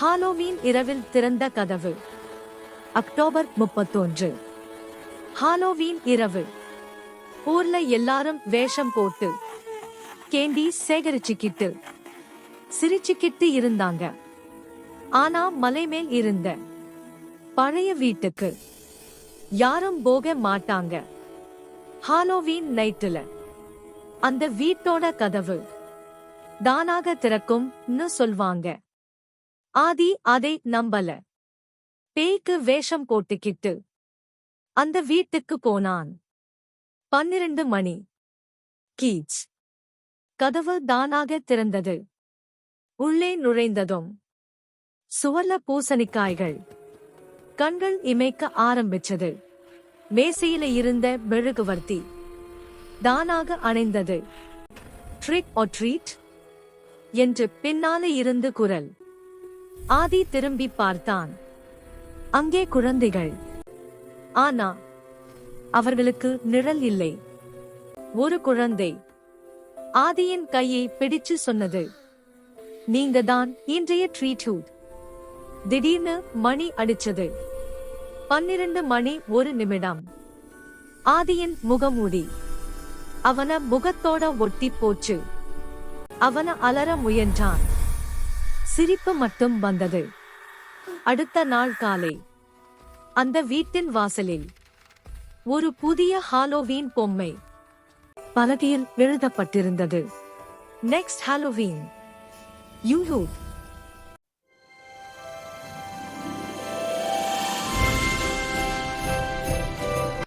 Halloween இரவில் திறந்த கதவு. அக்டோபர் முப்பத்தொன்று. ஹாலோவீன் இரவு. ஊர்ல எல்லாரும் வேஷம் போட்டு கேண்டி சேகரிச்சுக்கிட்டு. சிரிச்சுக்கிட்டு இருந்தாங்க. ஆனா மலை மேல் இருந்த பழைய வீட்டுக்கு யாரும் போக மாட்டாங்க. ஹாலோவீன் நைட்டுல. அந்த வீட்டோட கதவு. தானாக திறக்கும்னு சொல்வாங்க. ஆதி அதை நம்பல. பேய்க்கு வேஷம் போட்டுக்கிட்டு அந்த வீட்டுக்கு போனான். பன்னிரண்டு மணி. கீச். கதவு தானாக திறந்தது. உள்ளே நுழைந்ததும் சுவர்ல பூசணிக்காய்கள். கண்கள் இமைக்க ஆரம்பிச்சது. மேசையில இருந்த மெழுகுவர்த்தி தானாக அணைந்தது. ட்ரிக் or ட்ரீட் என்று பின்னாலே இருந்து குரல். ஆதி திரும்பி பார்த்தான். அங்கே குழந்தைகள். ஆனா அவர்களுக்கு நிழல் இல்லை. ஒரு குழந்தை. ஆதியின் கையை பிடிச்சு சொன்னது நீங்க தான் இன்றைய ட்ரீட்ஹூட் திடீர்னு மணி அடிச்சது. பன்னிரண்டு மணி ஒரு நிமிடம். ஆதியின் முகமூடி. அவன முகத்தோட ஒட்டி போச்சு. அவன அலற முயன்றான். சிரிப்பு மட்டும் வந்தது. அடுத்த நாள் காலை. அந்த வீட்டின் வாசலில். ஒரு புதிய ஹாலோவீன் பொம்மை. பலகையில் எழுதப்பட்டிருந்தது நெக்ஸ்ட் ஹாலோவீன் யூ.